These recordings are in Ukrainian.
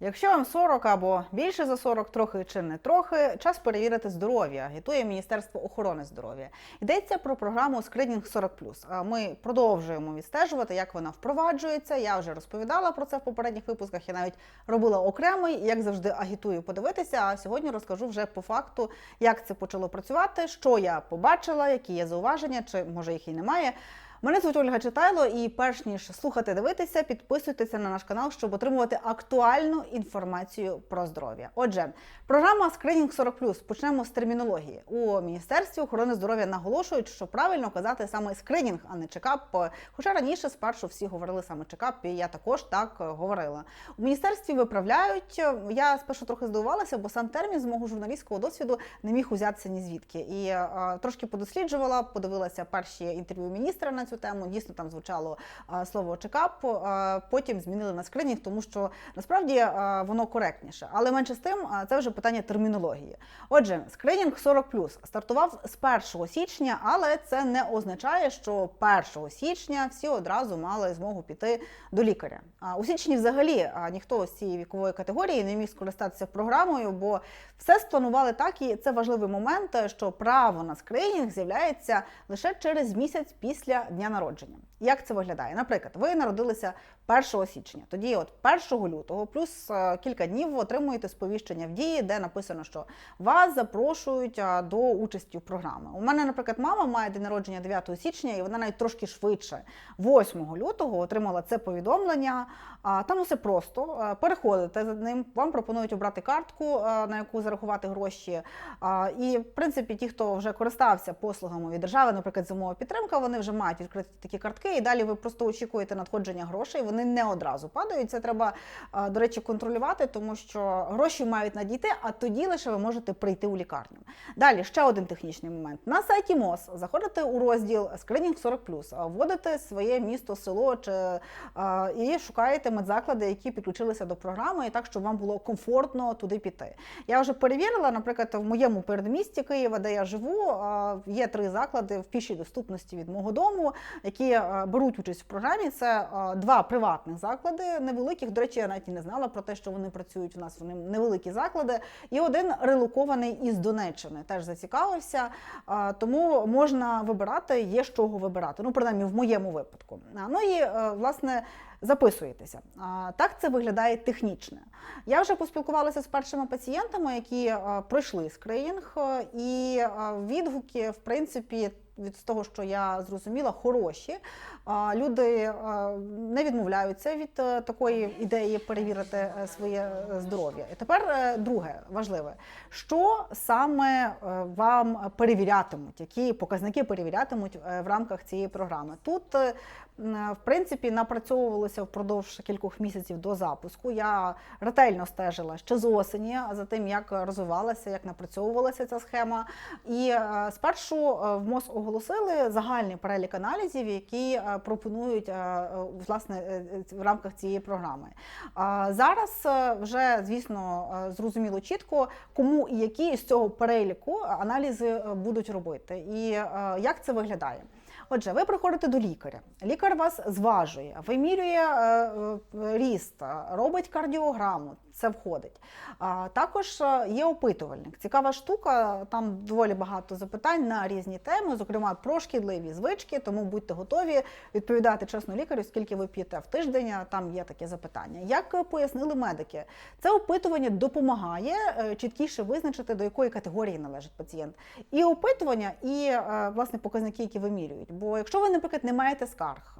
Якщо вам 40 або більше за 40, трохи чи не трохи, час перевірити здоров'я, агітує Міністерство охорони здоров'я. Йдеться про програму Скринінг 40+. А Ми продовжуємо відстежувати, як вона впроваджується. Я вже розповідала про це в попередніх випусках. Я навіть робила окремий, як завжди, агітую подивитися. А сьогодні розкажу вже по факту, як це почало працювати, що я побачила, які є зауваження, чи може їх і немає. Мене звуть Ольга Читайло, і перш ніж слухати, дивитися, підписуйтеся на наш канал, щоб отримувати актуальну інформацію про здоров'я. Отже, програма Скринінг 40+. Почнемо з термінології. У міністерстві охорони здоров'я наголошують, що правильно казати саме скринінг, а не чекап. Хоча раніше спершу всі говорили саме чекап, і я також так говорила. У міністерстві виправляють. Я спершу трохи здивувалася, бо сам термін з мого журналістського досвіду не міг узятися ні звідки. І е, трошки подосліджувала, подивилася перші інтерв'ю міністра на цю тему. Дійсно там звучало слово чекап. Потім змінили на скринінг, тому що насправді воно коректніше. Але менше з тим, це вже питання термінології. Отже, скринінг 40+, стартував з 1 січня, але це не означає, що 1 січня всі одразу мали змогу піти до лікаря. У січні взагалі ніхто з цієї вікової категорії не міг скористатися програмою, бо все спланували так, і це важливий момент, що право на скринінг з'являється лише через місяць після дня народження. Як це виглядає? Наприклад, ви народилися 1 січня, тоді, от 1 лютого, плюс е, кілька днів ви отримуєте сповіщення в дії, де написано, що вас запрошують до участі в програмі. У мене, наприклад, мама має день народження 9 січня, і вона навіть трошки швидше, 8 лютого, отримала це повідомлення. Там усе просто Е, переходите за ним, вам пропонують обрати картку, е, на яку зарахувати гроші. І в принципі, ті, хто вже користався послугами від держави, наприклад, зимова підтримка, вони вже мають відкриті такі картки, і далі ви просто очікуєте надходження грошей. Вони не одразу падають. Це треба, до речі, контролювати, тому що гроші мають надійти, а тоді лише ви можете прийти у лікарню. Далі ще один технічний момент. На сайті МОЗ заходите у розділ Скринінг 40+, а вводите своє місто, село чи і шукаєте медзаклади, які підключилися до програми, і так, щоб вам було комфортно туди піти. Я вже перевірила, наприклад, в моєму передмісті Києва, де я живу, є три заклади в пішій доступності від мого дому, які беруть участь в програмі. Це два приватних заклади, невеликих. До речі, я навіть і не знала про те, що вони працюють. У нас вони невеликі заклади, і один релокований із Донеччини теж зацікавився. Тому можна вибирати, є з чого вибирати. Ну, принаймні, в моєму випадку. Ну і е, власне. Записуєтеся. Так це виглядає технічно. Я вже поспілкувалася з першими пацієнтами, які е, пройшли скринінг, е, і е, відгуки, в принципі, від того, що я зрозуміла, хороші. Люди е, не відмовляються від е, такої ідеї перевірити е, своє здоров'я. І тепер друге важливе, що саме вам перевірятимуть, які показники перевірятимуть в рамках цієї програми. Тут в принципі напрацьовувалося впродовж кількох місяців до запуску. Я ретельно стежила ще з осені за тим, як розвивалася, як напрацьовувалася ця схема. І спершу в МОЗ оголосили загальний перелік аналізів, які е, пропонують е, е, власне в рамках цієї програми. Зараз вже звісно зрозуміло чітко, кому і які з цього переліку аналізи будуть робити, і як це виглядає. Отже, ви приходите до лікаря. Лікар вас зважує, вимірює ріст, робить кардіограму. Це входить. А також е, є опитувальник. Цікава штука. Там доволі багато запитань на різні теми, зокрема про шкідливі звички. Тому будьте готові відповідати чесно лікарю, скільки ви п'єте в тиждень. Там є таке запитання. Як пояснили медики, це опитування допомагає е, чіткіше визначити, до якої категорії належить пацієнт. І опитування, і е, власне показники, які вимірюють. Бо якщо ви, наприклад, не маєте скарг,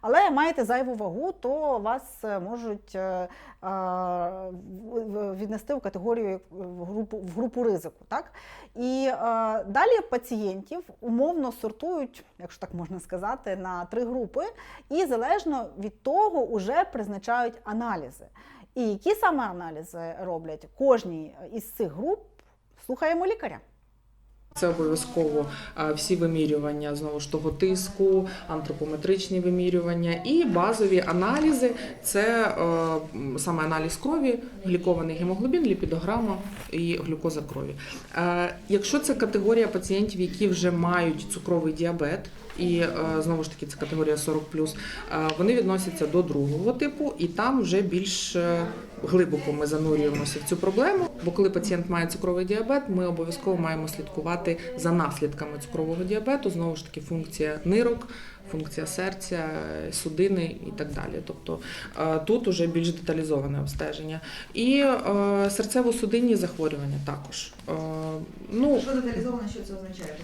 але маєте зайву вагу, то вас можуть віднести в категорію в групу в групу ризику. Так? І е, далі пацієнтів умовно сортують, якщо так можна сказати, на три групи, і залежно від того вже призначають аналізи. І які саме аналізи роблять кожній із цих груп, слухаємо лікаря. Це обов'язково всі вимірювання знову ж того тиску, антропометричні вимірювання і базові аналізи. Це е, саме аналіз крові, глікований гемоглобін, ліпідограма і глюкоза крові. Е, якщо це категорія пацієнтів, які вже мають цукровий діабет. І е, знову ж таки це категорія 40+, е, вони відносяться до другого типу, і там вже більш е, глибоко ми занурюємося в цю проблему. Бо коли пацієнт має цукровий діабет, ми обов'язково маємо слідкувати за наслідками цукрового діабету. Знову ж таки, функція нирок, функція серця, судини і так далі. Тобто е, тут уже більш деталізоване обстеження. І е, серцево-судинні захворювання також. Е, Ну, Що деталізоване, що це означає?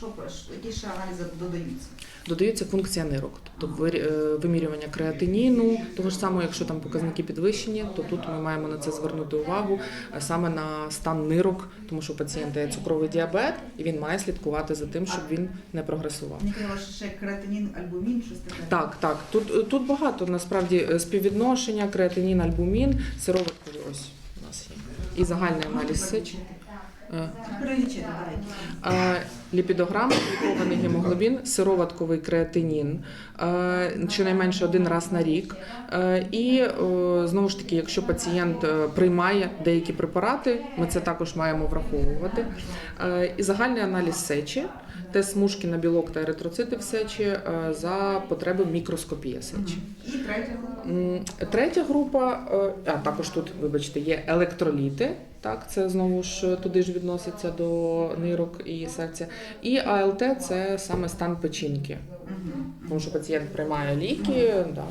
Тобто, що, які ще аналізи додаються? Додається функція нирок, тобто е, вимірювання креатиніну, того ж самого, якщо там показники підвищені, то тут ми маємо на це звернути увагу е, саме на стан нирок, тому що у пацієнта є цукровий діабет, і він має слідкувати за тим, щоб він не прогресував. Ще креатинін, альбумін, щось таке. Так, так. Тут, тут багато насправді е, співвідношення, креатинін, альбумін, сироваткові ось у нас є. І загальний аналіз сечі. Е, Перелічити, давай. Е, гемоглобін, сироватковий креатинін, е, щонайменше один раз на рік. Е, І е, знову ж таки, якщо пацієнт приймає деякі препарати, ми це також маємо враховувати. І загальний аналіз сечі, тест смужки на білок та еритроцити в сечі за потреби мікроскопія сечі. І третя група. Третя група, а також тут, вибачте, є електроліти. Так, це знову ж туди ж відноситься до нирок і серця. І АЛТ це саме стан печінки. Тому що пацієнт приймає ліки, да,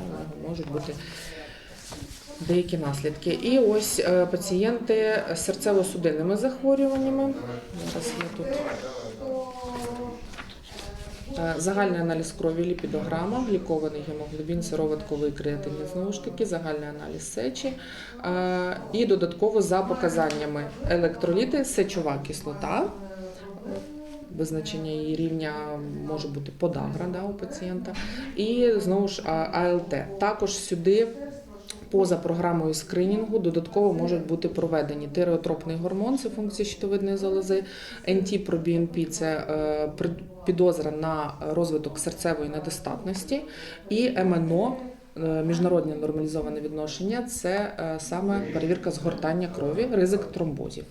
можуть бути деякі наслідки. І ось е, пацієнти з серцево-судинними захворюваннями. Зараз я тут. Е, Загальний аналіз крові, ліпідограма, глікований гемоглобін, сироватковий креатинін, знову ж таки, загальний аналіз сечі. Е, І додатково за показаннями електроліти, сечова кислота. Визначення її рівня може бути подагра да, у пацієнта. І знову ж АЛТ. Також сюди поза програмою скринінгу додатково можуть бути проведені тиреотропний гормон, це функція щитовидної залози, НТ-пробіНП – це е, підозра на розвиток серцевої недостатності, і МНО – е, міжнародне нормалізоване відношення це е, саме перевірка згортання крові, ризик тромбозів.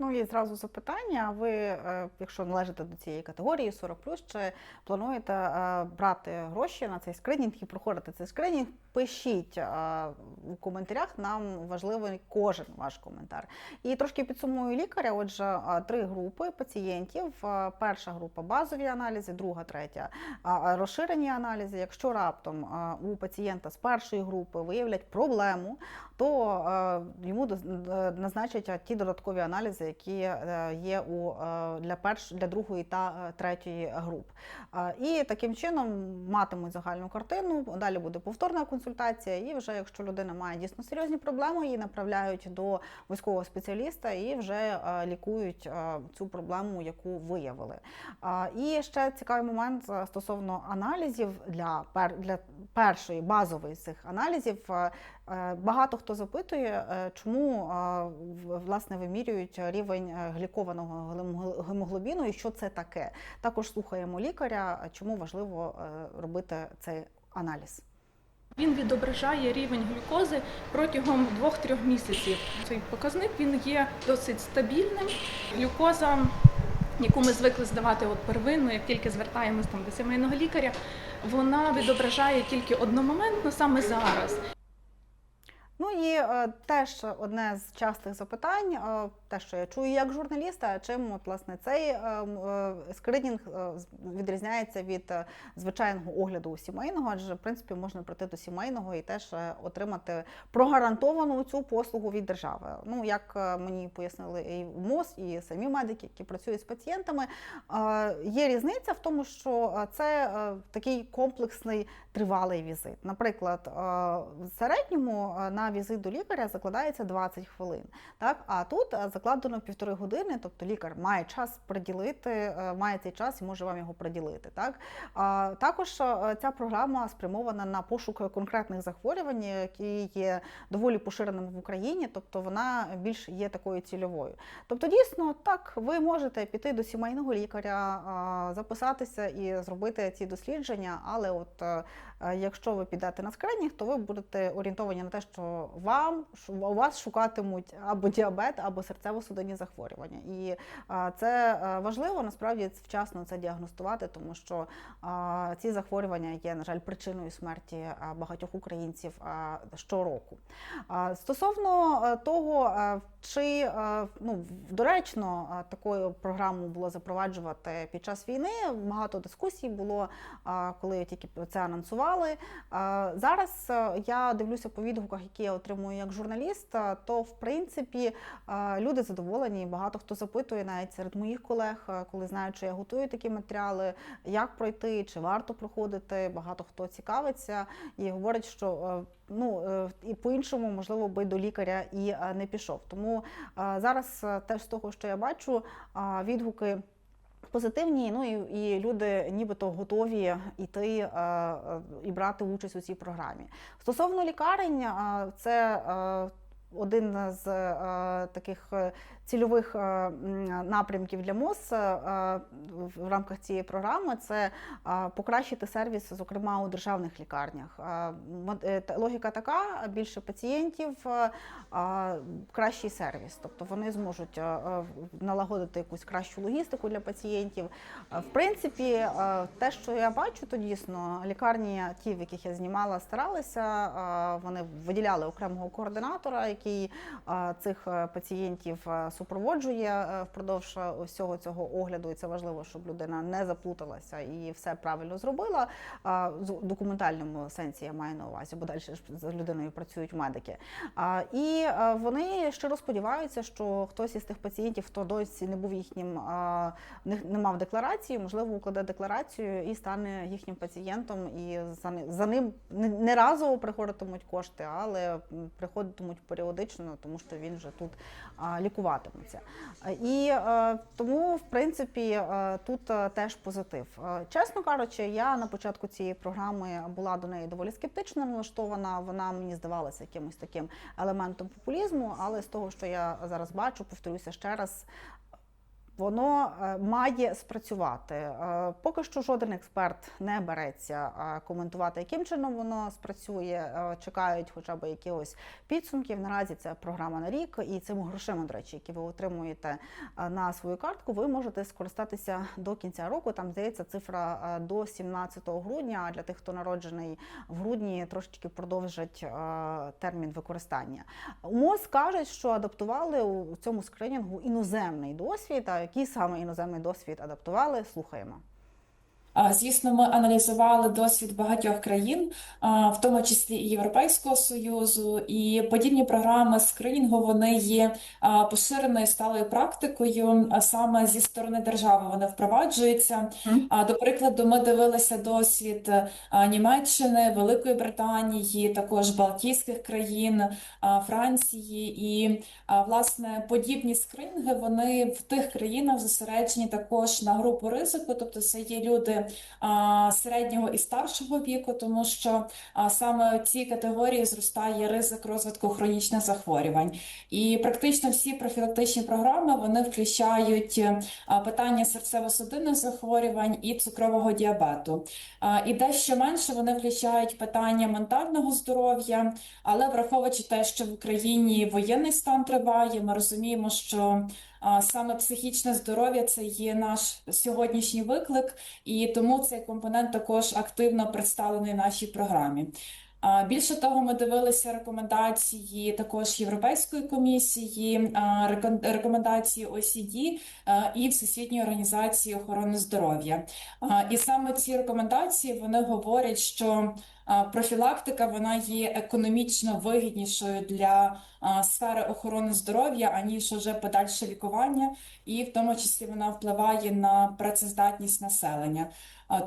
Ну і зразу запитання. Ви, е, якщо належите до цієї категорії 40 чи плануєте е, брати гроші на цей скринінг і проходити цей скринінг? Пишіть е, у коментарях. Нам важливий кожен ваш коментар. І трошки підсумую лікаря. Отже, три групи пацієнтів. Перша група базові аналізи, друга, третя розширені аналізи. Якщо раптом у пацієнта з першої групи виявлять проблему, то е, йому е, назначать е, ті додаткові аналізи, які є у для перш для другої та третьої груп. І таким чином матимуть загальну картину. Далі буде повторна консультація. І вже якщо людина має дійсно серйозні проблеми, її направляють до військового спеціаліста і вже лікують цю проблему, яку виявили. І ще цікавий момент стосовно аналізів для для першої базової цих аналізів. Е, Багато хто запитує, е, чому е, власне вимірюють рівень глікованого гемоглобіну і що це таке. Також слухаємо лікаря, чому важливо робити цей аналіз. Він відображає рівень глюкози протягом 2-3 місяців. Цей показник він є досить стабільним. Глюкоза, яку ми звикли здавати от первинно, як тільки звертаємось там до сімейного лікаря, вона відображає тільки одномоментно саме зараз. Ну і е, теж одне з частих запитань, е, те, що я чую як журналіста, чим от, власне цей е, е, скринінг е, відрізняється від е, звичайного огляду сімейного, адже в принципі можна прийти до сімейного і теж е, отримати прогарантовану цю послугу від держави. Ну як е, мені пояснили і МОЗ, і самі медики, які працюють з пацієнтами, е, є різниця в тому, що е, це е, такий комплексний тривалий візит. Наприклад, е, в середньому е, візит до лікаря закладається 20 хвилин. Так? А тут е, закладено півтори години, тобто лікар має час приділити, е, має цей час і може вам його приділити. Так? А Також е, ця програма спрямована на пошук конкретних захворювань, які є доволі поширеними в Україні, тобто вона більш є такою цільовою. Тобто, дійсно, так, ви можете піти до сімейного лікаря, записатися і зробити ці дослідження, але от якщо ви підете на скринінг, то ви будете орієнтовані на те, що вам у вас шукатимуть або діабет, або серцево-судинні захворювання. І це е, важливо насправді вчасно це діагностувати, тому що ці захворювання є, на жаль, причиною смерті багатьох українців щороку. Стосовно е, того, е, чи ну, доречно такою програму було запроваджувати під час війни, багато дискусій було, коли тільки це анонсували. Е, Зараз е, я дивлюся по відгуках, які я отримую як журналіст, е, то в принципі люди задоволені. Багато хто запитує навіть серед моїх колег, коли знають, що я готую такі матеріали, як пройти, чи варто проходити. Багато хто цікавиться і говорить, що ну і по-іншому можливо би до лікаря і не пішов. Тому зараз теж з того, що я бачу, відгуки. Позитивні, ну і, і люди нібито готові йти е, е, і брати участь у цій програмі. Стосовно лікарень, це е, один з е, таких е, цільових е, напрямків для МОЗ в рамках цієї програми це покращити сервіс, зокрема у державних лікарнях. Логіка така: більше пацієнтів, кращий сервіс. Тобто вони зможуть налагодити якусь кращу логістику для пацієнтів. В принципі, те, що я бачу, то дійсно лікарні, ті, в яких я знімала, старалися. Вони виділяли окремого координатора, який цих е, пацієнтів е, супроводжує е, впродовж всього цього огляду. І це важливо, щоб людина не заплуталася і все правильно зробила. В документальному сенсі я маю на увазі, бо далі ж з людиною працюють медики. І вони щиро сподіваються, що хтось із тих пацієнтів, хто досі не був їхнім, не, мав декларації, можливо, укладе декларацію і стане їхнім пацієнтом. І за, ним не, разово приходитимуть кошти, але приходитимуть періодично, тому що він вже тут лікуватиметься. І е, тому, в принципі, е, тут е, теж позитив. Чесно кажучи, я на початку цієї програми була до неї доволі скептично налаштована. Вона мені здавалася якимось таким елементом популізму, але з того, що я зараз бачу, повторюся ще раз. Воно е, має спрацювати. Е, Поки що жоден експерт не береться е, коментувати, яким чином воно спрацює. Чекають хоча б якихось підсумків. Наразі це програма на рік, і цими грошима, до речі, які ви отримуєте на свою картку, ви можете скористатися до кінця року. Там здається цифра до 17 грудня. А для тих, хто народжений в грудні, трошечки продовжать термін використання. МОЗ кажуть, що адаптували у цьому скринінгу іноземний досвід. Який саме іноземний досвід адаптували? Слухаємо. Звісно, ми аналізували досвід багатьох країн, в тому числі і Європейського Союзу, і подібні програми скринінгу вони є поширеною сталою практикою, саме зі сторони держави вони впроваджуються. А, До прикладу, ми дивилися досвід Німеччини, Великої Британії, також Балтійських країн, Франції. І, власне, подібні скринінги вони в тих країнах зосереджені також на групу ризику, тобто це є люди середнього і старшого віку, тому що саме в цій категорії зростає ризик розвитку хронічних захворювань. І практично всі профілактичні програми вони включають питання серцево-судинних захворювань і цукрового діабету. І дещо менше вони включають питання ментального здоров'я, але враховуючи те, що в Україні воєнний стан триває, ми розуміємо, що саме психічне здоров'я це є наш сьогоднішній виклик, і тому цей компонент також активно представлений в нашій програмі. Більше того, ми дивилися рекомендації також Європейської комісії, рекомендації ОСІД а, і Всесвітньої організації охорони здоров'я. І саме ці рекомендації вони говорять, що профілактика вона є економічно вигіднішою для сфери охорони здоров'я, аніж уже подальше лікування, і в тому числі вона впливає на працездатність населення.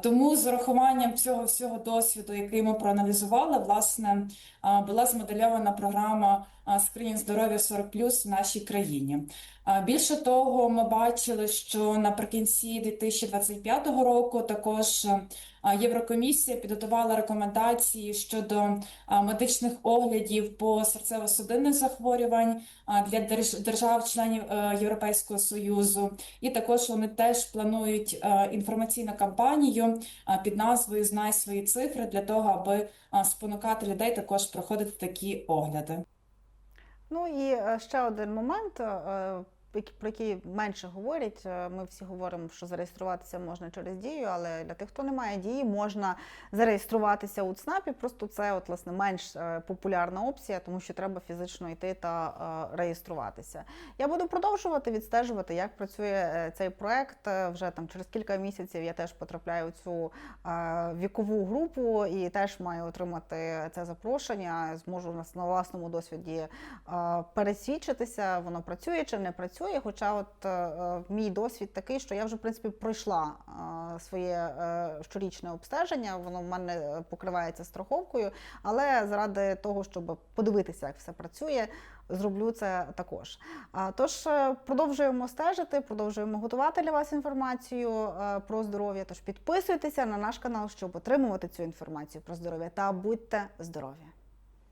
Тому з урахуванням цього всього досвіду, який ми проаналізували, власне, була змодельована програма скринінг здоров'я 40+, в нашій країні. Більше того, ми бачили, що наприкінці 2025 року також Єврокомісія підготувала рекомендації щодо медичних оглядів по серцево-судинних захворювань для держ- держав-членів е, Європейського Союзу. І також вони теж планують е, інформаційну кампанію під назвою Знай свої цифри для того, аби спонукати людей також проходити такі огляди. Ну і е, ще один момент, е, про який менше говорять. Е, Ми всі говоримо, що зареєструватися можна через дію, але для тих, хто не має дії, можна зареєструватися у ЦНАПі. Просто це от власне менш е, популярна опція, тому що треба фізично йти та е, реєструватися. Я буду продовжувати відстежувати, як працює цей проект. Вже там через кілька місяців я теж потрапляю у цю вікову групу і теж маю отримати це запрошення. Зможу на власному досвіді пересвідчитися, воно працює чи не працює. Хоча, от е, мій досвід такий, що я вже в принципі пройшла е, своє е, щорічне обстеження, воно в мене е, покривається страховкою, але заради того, щоб подивитися, як все працює. Зроблю це також. Тож е, продовжуємо стежити, продовжуємо готувати для вас інформацію е, про здоров'я. Тож підписуйтеся на наш канал, щоб отримувати цю інформацію про здоров'я та будьте здорові!